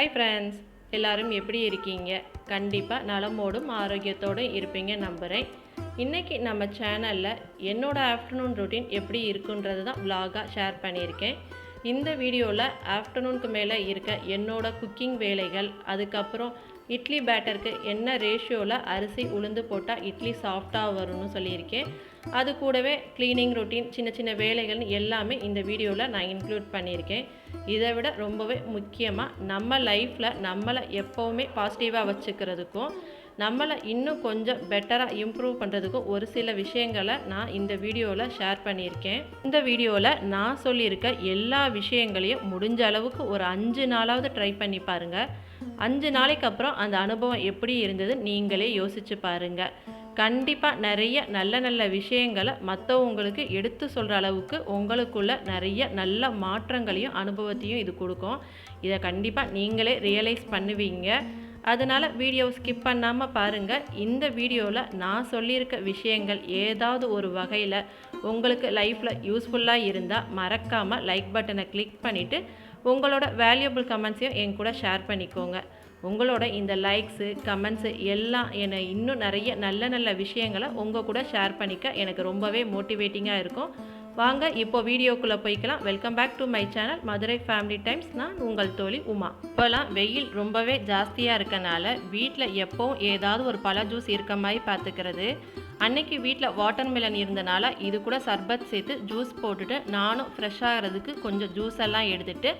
Hi friends எல்லாரும் எப்படி இருக்கீங்க? கண்டிப்பாக நலமோடும் ஆரோக்கியத்தோடும் இருப்பீங்க நம்புகிறேன் இன்றைக்கி நம்ம சேனலில் என்னோடய ஆஃப்டர்நூன் ரொட்டீன் எப்படி இருக்குன்றது தான் விலாகாக ஷேர் பண்ணியிருக்கேன். இந்த வீடியோவில் ஆஃப்டர்நூனுக்கு மேலே இருக்க என்னோடய குக்கிங் வேலைகள் அதுக்கப்புறம் இட்லி பேட்டருக்கு என்ன ரேஷியோவில் அரிசி உளுந்து போட்டால் இட்லி சாஃப்டாக வரும்னு சொல்லியிருக்கேன். அது கூடவே க்ளீனிங் ரொட்டீன் சின்ன சின்ன வேலைகள் எல்லாமே இந்த வீடியோவில் நான் இன்க்ளூட் பண்ணியிருக்கேன். இதை விட ரொம்பவே முக்கியமாக நம்ம லைஃப்பில் நம்மளை எப்போவுமே பாசிட்டிவாக வச்சுக்கிறதுக்கும் நம்மளை இன்னும் கொஞ்சம் பெட்டராக இம்ப்ரூவ் பண்ணுறதுக்கும் ஒரு சில விஷயங்களை நான் இந்த வீடியோவில் ஷேர் பண்ணியிருக்கேன். இந்த வீடியோவில் நான் சொல்லியிருக்க எல்லா விஷயங்களையும் முடிஞ்ச அளவுக்கு ஒரு அஞ்சு நாளாவது ட்ரை பண்ணி பாருங்கள் அஞ்சு நாளைக்கு அப்புறம் அந்த அனுபவம் எப்படி இருந்தது நீங்களே யோசிச்சு பாருங்கள் கண்டிப்பாக நிறைய நல்ல நல்ல விஷயங்களை மற்றவங்களுக்கு எடுத்து சொல்கிற அளவுக்கு உங்களுக்குள்ள நிறைய நல்ல மாற்றங்களையும் அனுபவத்தையும் இது கொடுக்கும். இதை கண்டிப்பாக நீங்களே ரியலைஸ் பண்ணுவீங்க. அதனால் வீடியோவை ஸ்கிப் பண்ணாமல் பாருங்கள் இந்த வீடியோவில் நான் சொல்லியிருக்க விஷயங்கள் ஏதாவது ஒரு வகையில் உங்களுக்கு லைஃப்பில் யூஸ்ஃபுல்லாக இருந்தால் மறக்காமல் லைக் பட்டனை கிளிக் பண்ணிவிட்டு உங்களோட வேல்யூபிள் கமெண்ட்ஸையும் என் கூட ஷேர் பண்ணிக்கோங்க. உங்களோட இந்த லைக்ஸு கமெண்ட்ஸு எல்லாம் என்னை இன்னும் நிறைய நல்ல நல்ல விஷயங்களை உங்கள் கூட ஷேர் பண்ணிக்க எனக்கு ரொம்பவே மோட்டிவேட்டிங்காக இருக்கும். வாங்க இப்போ வீடியோக்குள்ளே போய்க்கலாம். Welcome back to my channel Madurai family times நான் உங்கள் தோழி உமா. இப்போலாம் வெயில் ரொம்பவே ஜாஸ்தியாக இருக்கனால வீட்டில் எப்போவும் ஏதாவது ஒரு பழ ஜூஸ் இருக்க மாதிரி பார்த்துக்கிறது. அன்னைக்கு வீட்டில் வாட்டர் மெலன் இருந்தனால இது கூட சர்பத் சேர்த்து ஜூஸ் போட்டுட்டு நானும் ஃப்ரெஷ் ஆகிறதுக்கு கொஞ்சம் ஜூஸ் எல்லாம் எடுத்துகிட்டு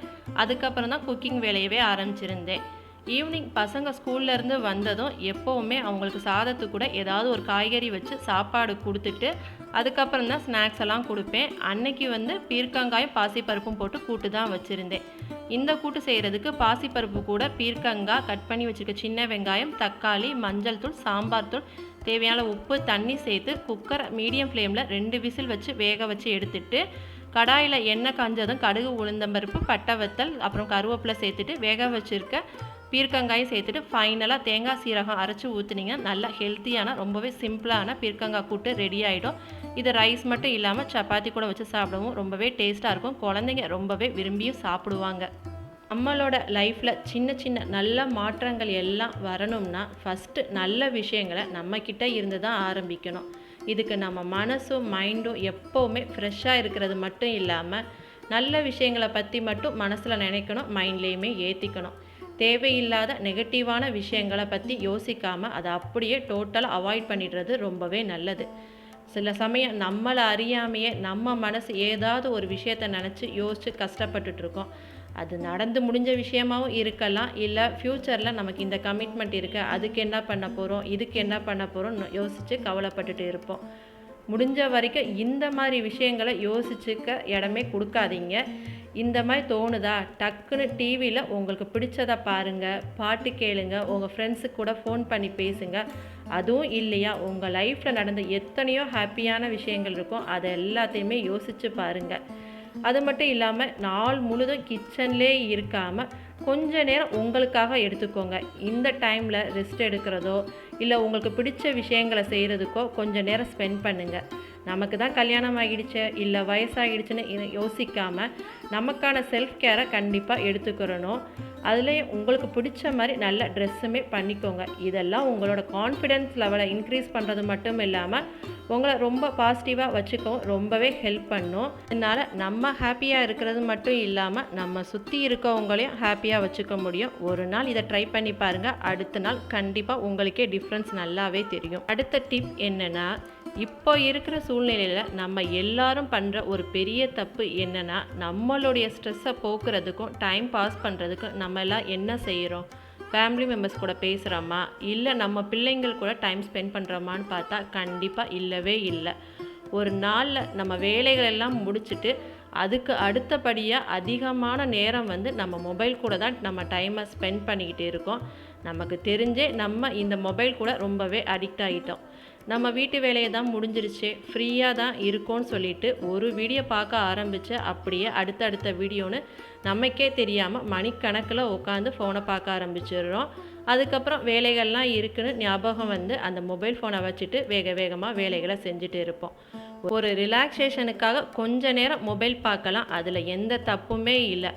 அதுக்கப்புறம் தான் குக்கிங் வேலையவே ஆரம்பிச்சிருந்தேன். ஈவினிங் பசங்க ஸ்கூல்லேருந்து வந்ததும் எப்போவுமே அவங்களுக்கு சாதத்து கூட ஏதாவது ஒரு காய்கறி வச்சு சாப்பாடு கொடுத்துட்டு அதுக்கப்புறம் தான் ஸ்நாக்ஸ் எல்லாம் கொடுப்பேன். அன்னைக்கு வந்து பீர்க்கங்காயும் பாசிப்பருப்பும் போட்டு கூட்டு தான் வச்சுருந்தேன். இந்த கூட்டு செய்கிறதுக்கு பாசிப்பருப்பு கூட பீர்க்கங்காய் கட் பண்ணி வச்சுருக்க சின்ன வெங்காயம் தக்காளி மஞ்சள் தூள் சாம்பார் தூள் தேவையான உப்பு தண்ணி சேர்த்து குக்கரை மீடியம் ஃப்ளேமில் ரெண்டு விசில் வச்சு வேக வச்சு எடுத்துட்டு கடாயில் எண்ணெய் காஞ்சதும் கடுகு உளுந்தம்பருப்பு பட்டை வத்தல் அப்புறம் கருவேப்பிலை சேர்த்துட்டு வேக வச்சுருக்க பீர்க்கங்காயும் சேர்த்துட்டு ஃபைனலாக தேங்காய் சீரகம் அரைச்சி ஊற்றுனீங்கன்னா நல்லா ஹெல்த்தியான ரொம்பவே சிம்பிளான பீர்க்கங்காய் கூட்டு ரெடி ஆகிடும் இது ரைஸ் மட்டும் இல்லாமல் சப்பாத்தி கூட வச்சு சாப்பிடவும் ரொம்பவே டேஸ்ட்டாக இருக்கும். குழந்தைங்க ரொம்பவே விரும்பியும் சாப்பிடுவாங்க. நம்மளோட லைஃப்பில் சின்ன சின்ன நல்ல மாற்றங்கள் எல்லாம் வரணும்னா ஃபஸ்ட்டு நல்ல விஷயங்களை நம்மக்கிட்ட இருந்து தான் ஆரம்பிக்கணும். இதுக்கு நம்ம மனசும் மைண்டும் எப்போவுமே ஃப்ரெஷ்ஷாக இருக்கிறது மட்டும் இல்லாமல் நல்ல விஷயங்களை பற்றி மட்டும் மனசில் நினைக்கணும் மைண்ட்லேயுமே ஏற்றிக்கணும் தேவையில்லாத நெகட்டிவான விஷயங்களை பற்றி யோசிக்காமல் அதை அப்படியே டோட்டலாக அவாய்ட் பண்ணிடுறது ரொம்பவே நல்லது. சில சமயம் நம்மளை அறியாமையே நம்ம மனசு ஏதாவது ஒரு விஷயத்தை நினச்சி யோசித்து கஷ்டப்பட்டுட்ருக்கோம் அது நடந்து முடிஞ்ச விஷயமாவும் இருக்கலாம். இல்லை ஃப்யூச்சரில் நமக்கு இந்த கமிட்மெண்ட் இருக்குது அதுக்கு என்ன பண்ண போகிறோம் இதுக்கு என்ன பண்ண போகிறோம் யோசித்து கவலைப்பட்டுட்டு இருப்போம். முடிஞ்ச வரைக்கும் இந்த மாதிரி விஷயங்களை யோசிச்சுக்க இடமே கொடுக்காதீங்க. இந்த மாதிரி தோணுதா? டக்குன்னு டிவியில் உங்களுக்கு பிடிச்சதை பாருங்கள் பாட்டு கேளுங்க உங்கள் ஃப்ரெண்ட்ஸுக்கு கூட ஃபோன் பண்ணி பேசுங்க. அதுவும் இல்லையா? உங்கள் லைஃப்பில் நடந்த எத்தனையோ ஹாப்பியான விஷயங்கள் இருக்கும். அதை எல்லாத்தையுமே யோசித்து பாருங்கள் அது மட்டும் இல்லாமல் நாள் முழுதும் கிச்சன்லே இருக்காமல் கொஞ்ச நேரம் உங்களுக்காக எடுத்துக்கோங்க. இந்த டைமில் ரெஸ்ட் எடுக்கிறதோ இல்லை உங்களுக்கு பிடிச்ச விஷயங்களை செய்கிறதுக்கோ கொஞ்சம் நேரம் ஸ்பெண்ட் பண்ணுங்கள் நமக்கு தான் கல்யாணம் ஆகிடுச்சு இல்லை வயசாகிடுச்சுன்னு யோசிக்காமல் நமக்கான செல்ஃப் கேரை கண்டிப்பாக எடுத்துக்கிறணும். அதுலேயும் உங்களுக்கு பிடிச்ச மாதிரி நல்ல ட்ரெஸ்ஸுமே பண்ணிக்கோங்க. இதெல்லாம் உங்களோட கான்ஃபிடென்ஸ் லெவலை இன்க்ரீஸ் பண்ணுறது மட்டும் இல்லாமல் உங்களை ரொம்ப பாசிட்டிவாக வச்சுக்கவும் ரொம்பவே ஹெல்ப் பண்ணும். இதனால் நம்ம ஹாப்பியாக இருக்கிறது மட்டும் இல்லாமல் நம்ம சுற்றி இருக்கவங்களையும் ஹாப்பியாக வச்சுக்க முடியும். ஒரு நாள் இதை ட்ரை பண்ணி பாருங்கள் அடுத்த நாள் கண்டிப்பாக உங்களுக்கே டிஃப்ரென்ஸ் நல்லாவே தெரியும். அடுத்த டிப் என்னென்னா இப்போ இருக்கிற சூழ்நிலையில் நம்ம எல்லாரும் பண்ணுற ஒரு பெரிய தப்பு என்னென்னா நம்மளுடைய ஸ்ட்ரெஸ்ஸை போக்குறதுக்கும் டைம் பாஸ் பண்ணுறதுக்கும் நம்ம எல்லாம் என்ன செய்கிறோம் ஃபேமிலி மெம்பர்ஸ் கூட பேசுகிறோமா இல்லை நம்ம பிள்ளைங்கள் கூட டைம் ஸ்பெண்ட் பண்ணுறோமான்னு பார்த்தா கண்டிப்பாக இல்லவே இல்லை. ஒரு நாளில் நம்ம வேலைகள் எல்லாம் முடிச்சுட்டு அதுக்கு அடுத்தபடியாக அதிகமான நேரம் வந்து நம்ம மொபைல் கூட தான் நம்ம டைமை ஸ்பெண்ட் பண்ணிக்கிட்டு இருக்கோம். நமக்கு தெரிஞ்சே நம்ம இந்த மொபைல் கூட ரொம்பவே அடிக்ட் ஆகிட்டோம் நம்ம வீட்டு வேலையை தான் முடிஞ்சிருச்சு. ஃப்ரீயாக தான் இருக்கோன்னு சொல்லிட்டு ஒரு வீடியோ பார்க்க ஆரம்பித்து அப்படியே அடுத்தடுத்த வீடியோன்னு நமக்கே தெரியாமல் மணிக்கணக்கில் உட்காந்து ஃபோனை பார்க்க ஆரம்பிச்சிடுறோம். அதுக்கப்புறம் வேலைகள்லாம் இருக்குன்னு ஞாபகம் வந்து அந்த மொபைல் ஃபோனை வச்சுட்டு வேக வேகமாக வேலைகளை செஞ்சுட்டு இருப்போம். ஒரு ரிலாக்ஸேஷனுக்காக கொஞ்ச நேரம் மொபைல் பார்க்கலாம். அதில் எந்த தப்புமே இல்லை.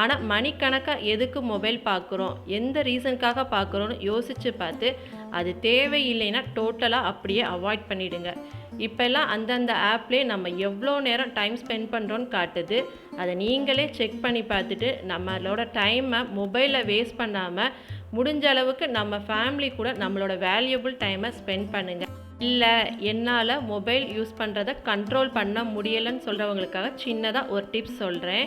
ஆனால் மணிக்கணக்காக எதுக்கு மொபைல் பார்க்குறோம்? எந்த ரீசனுக்காக பார்க்குறோன்னு யோசித்து பார்த்து அது தேவையில்லைன்னா டோட்டலாக அப்படியே அவாய்ட் பண்ணிவிடுங்க இப்போல்லாம் அந்தந்த ஆப்லேயே நம்ம எவ்வளோ நேரம் டைம் ஸ்பெண்ட் பண்ணுறோன்னு காட்டுது. அதை நீங்களே செக் பண்ணி பார்த்துட்டு நம்மளோட டைமை மொபைலில் வேஸ்ட் பண்ணாமல் முடிஞ்ச அளவுக்கு நம்ம ஃபேமிலி கூட நம்மளோட வேல்யூபிள் டைமை ஸ்பெண்ட் பண்ணுங்கள் இல்லை என்னால் மொபைல் யூஸ் பண்ணுறத கண்ட்ரோல் பண்ண முடியலைன்னு சொல்கிறவங்களுக்காக சின்னதாக ஒரு டிப்ஸ் சொல்கிறேன்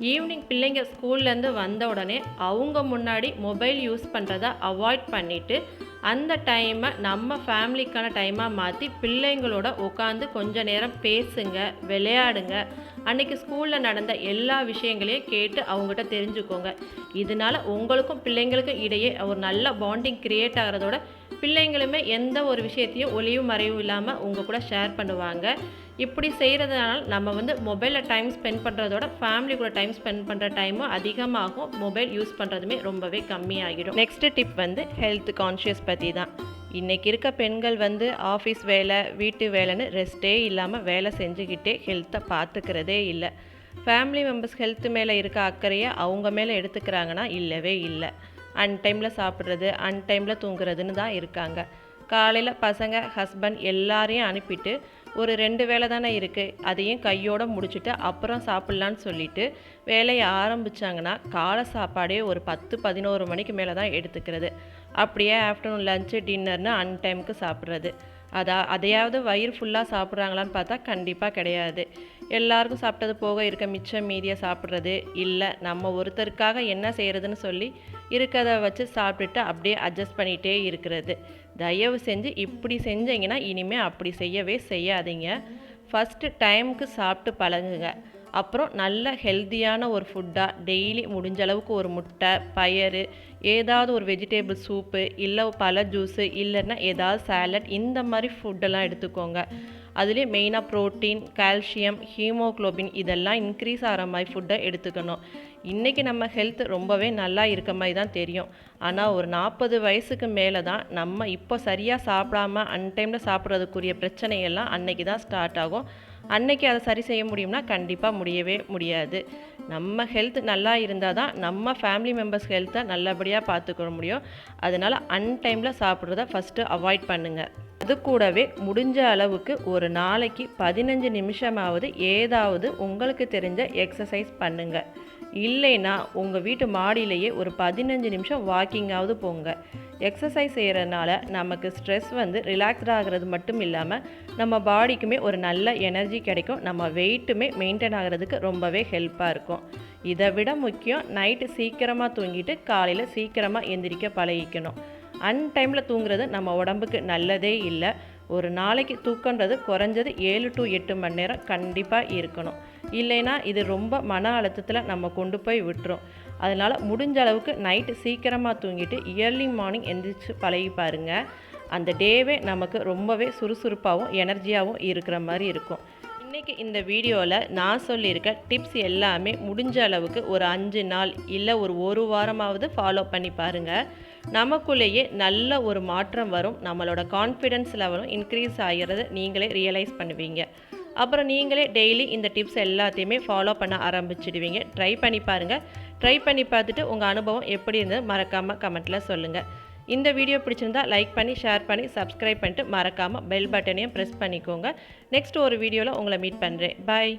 ஈவினிங் பிள்ளைங்க ஸ்கூல்லேருந்து வந்த உடனே அவங்க முன்னாடி மொபைல் யூஸ் பண்ணுறத அவாய்ட் பண்ணிவிட்டு அந்த டைமை நம்ம ஃபேமிலிக்கான டைமாக மாற்றி பிள்ளைங்களோட உட்காந்து கொஞ்ச நேரம் பேசுங்க விளையாடுங்க. அன்றைக்கி ஸ்கூலில் நடந்த எல்லா விஷயங்களையும் கேட்டு அவங்ககிட்ட தெரிஞ்சுக்கோங்க. இதனால் உங்களுக்கும் பிள்ளைங்களுக்கும் இடையே ஒரு நல்ல பாண்டிங் க்ரியேட் ஆகிறதோட பிள்ளைங்களுமே எந்த ஒரு விஷயத்தையும் ஒளிவு மறைவும் இல்லாமல் உங்கள் கூட ஷேர் பண்ணுவாங்க. இப்படி செய்கிறதுனால நம்ம வந்து மொபைலில் டைம் ஸ்பெண்ட் பண்ணுறதோட ஃபேமிலி கூட டைம் ஸ்பெண்ட் பண்ணுற டைமும் அதிகமாகும். மொபைல் யூஸ் பண்ணுறதுமே ரொம்பவே கம்மியாகிடும். நெக்ஸ்ட்டு டிப் வந்து ஹெல்த் கான்ஷியஸ் பற்றி தான் இன்றைக்கி இருக்க பெண்கள் வந்து ஆஃபீஸ் வேலை வீட்டு வேலைன்னு ரெஸ்ட்டே இல்லாமல் வேலை செஞ்சுக்கிட்டே ஹெல்த்தை பார்த்துக்கிறதே இல்லை. ஃபேமிலி மெம்பர்ஸ் ஹெல்த் மேலே இருக்க அக்கறையை அவங்க மேலே எடுத்துக்கிறாங்கன்னா இல்லவே இல்லை. அன்டைமில் சாப்பிட்றது அன்டைமில் தூங்குறதுன்னு தான் இருக்காங்க. காலையில் பசங்க ஹஸ்பண்ட் எல்லாரையும் அனுப்பிட்டு ஒரு ரெண்டு வேலை தானே இருக்குது அதையும் கையோடு முடிச்சுட்டு அப்புறம் சாப்பிட்லான்னு சொல்லிட்டு வேலையை ஆரம்பித்தாங்கன்னா காலை சாப்பாடே ஒரு பத்து பதினோரு மணிக்கு மேலே தான் எடுத்துக்கிறது. அப்படியே ஆஃப்டர்நூன் லஞ்சு டின்னர்னு அன் டைமுக்கு சாப்பிட்றது. அதா அதையாவது வயிறு ஃபுல்லாக சாப்பிட்றாங்களான்னு பார்த்தா கண்டிப்பாக கிடையாது. எல்லாருக்கும் சாப்பிட்டது போக இருக்க மிச்சம் மீதியாக சாப்பிட்றது இல்லை. நம்ம ஒருத்தருக்காக என்ன செய்கிறதுன்னு சொல்லி இருக்கிறத வச்சு சாப்பிட்டுட்டு அப்படியே அட்ஜஸ்ட் பண்ணிகிட்டே இருக்கிறது. தயவு செஞ்சு இப்படி செஞ்சீங்கன்னா இனிமேல் அப்படி செய்யவே செய்யாதீங்க. ஃபஸ்ட்டு டைமுக்கு சாப்பிட்டு பழகுங்க. அப்புறம் நல்ல ஹெல்த்தியான ஒரு ஃபுட்டாக டெய்லி முடிஞ்ச அளவுக்கு ஒரு முட்டை பயறு ஏதாவது ஒரு வெஜிடேபிள் சூப்பு இல்லை பழ ஜூஸு இல்லைன்னா ஏதாவது சாலட் இந்த மாதிரி ஃபுட்டெல்லாம் எடுத்துக்கோங்க. அதுலேயே மெயினாக ப்ரோட்டீன் கால்சியம் ஹீமோக்ளோபின் இதெல்லாம் இன்க்ரீஸ் ஆகிற மாதிரி ஃபுட்டை எடுத்துக்கணும். இன்றைக்கி நம்ம ஹெல்த் ரொம்பவே நல்லா இருக்க மாதிரி தான் தெரியும். ஆனால் ஒரு நாற்பது வயசுக்கு மேலே தான் நம்ம இப்போ சரியாக சாப்பிடாம அன்டைமில் சாப்பிட்றதுக்குரிய பிரச்சனையெல்லாம் அன்னைக்கு தான் ஸ்டார்ட் ஆகும். அன்னைக்கு அதை சரி செய்ய முடியும்னா கண்டிப்பாக முடியவே முடியாது. நம்ம ஹெல்த் நல்லா இருந்தால் தான் நம்ம ஃபேமிலி மெம்பர்ஸ் ஹெல்த்தை நல்லபடியாக பார்த்துக்க முடியும். அதனால் அன்டைமில் சாப்பிட்றத ஃபஸ்ட்டு அவாய்ட் பண்ணுங்கள் அது கூடவே முடிஞ்ச அளவுக்கு ஒரு நாளைக்கு பதினஞ்சு நிமிஷமாவது ஏதாவது உங்களுக்கு தெரிஞ்ச எக்ஸசைஸ் பண்ணுங்கள் இல்லைன்னா உங்கள் வீட்டு மாடியிலேயே ஒரு பதினஞ்சு நிமிஷம் வாக்கிங்காவது போங்க. எக்ஸசைஸ் செய்கிறதுனால நமக்கு ஸ்ட்ரெஸ் வந்து ரிலாக்ஸ்டாக ஆகிறது மட்டும் இல்லாமல் நம்ம பாடிக்குமே ஒரு நல்ல எனர்ஜி கிடைக்கும். நம்ம வெயிட்டுமே மெயின்டைன் ஆகிறதுக்கு ரொம்பவே ஹெல்ப்பாக இருக்கும். இதை விட முக்கியம் நைட்டு சீக்கிரமாக தூங்கிட்டு காலையில் சீக்கிரமாக எந்திரிக்க பழகிக்கணும். அன்டைமில் தூங்குறது நம்ம உடம்புக்கு நல்லதே இல்லை. ஒரு நாளைக்கு தூக்கன்றது குறைஞ்சது ஏழு டு எட்டு மணி நேரம் கண்டிப்பாக இருக்கணும். இல்லைன்னா இது ரொம்ப மன அழுத்தத்தில் நம்ம கொண்டு போய் விட்டுரும். அதனால் முடிஞ்ச அளவுக்கு நைட்டு சீக்கிரமாக தூங்கிட்டு இயர்லி மார்னிங் எந்திரிச்சு பழகி பாருங்க. அந்த டேவே நமக்கு ரொம்பவே சுறுசுறுப்பாகவும் எனர்ஜியாகவும் இருக்கிற மாதிரி இருக்கும். இன்றைக்கி இந்த வீடியோவில் நான் சொல்லியிருக்க டிப்ஸ் எல்லாமே முடிஞ்ச அளவுக்கு ஒரு அஞ்சு நாள் இல்லை ஒரு ஒரு வாரமாவது ஃபாலோ பண்ணி பாருங்கள் நமக்குள்ளேயே நல்ல ஒரு மாற்றம் வரும். நம்மளோட கான்ஃபிடென்ஸ் லெவலும் இன்க்ரீஸ் ஆகிறது. நீங்களே ரியலைஸ் பண்ணுவீங்க. அப்புறம் நீங்களே டெய்லி இந்த டிப்ஸ் எல்லாத்தையுமே ஃபாலோ பண்ண ஆரம்பிச்சிடுவீங்க. ட்ரை பண்ணி பாருங்கள் ட்ரை பண்ணி பார்த்துட்டு உங்கள் அனுபவம் எப்படி இருந்தது மறக்காமல் கமெண்ட்டில் சொல்லுங்கள் இந்த வீடியோ பிடிச்சிருந்தா லைக் பண்ணி ஷேர் பண்ணி சப்ஸ்கிரைப் பண்ணிட்டு மறக்காமல் பெல் பட்டனையும் ப்ரெஸ் பண்ணிக்கோங்க. நெக்ஸ்ட் ஒரு வீடியோவில் உங்களை மீட் பண்ணுறேன் பாய்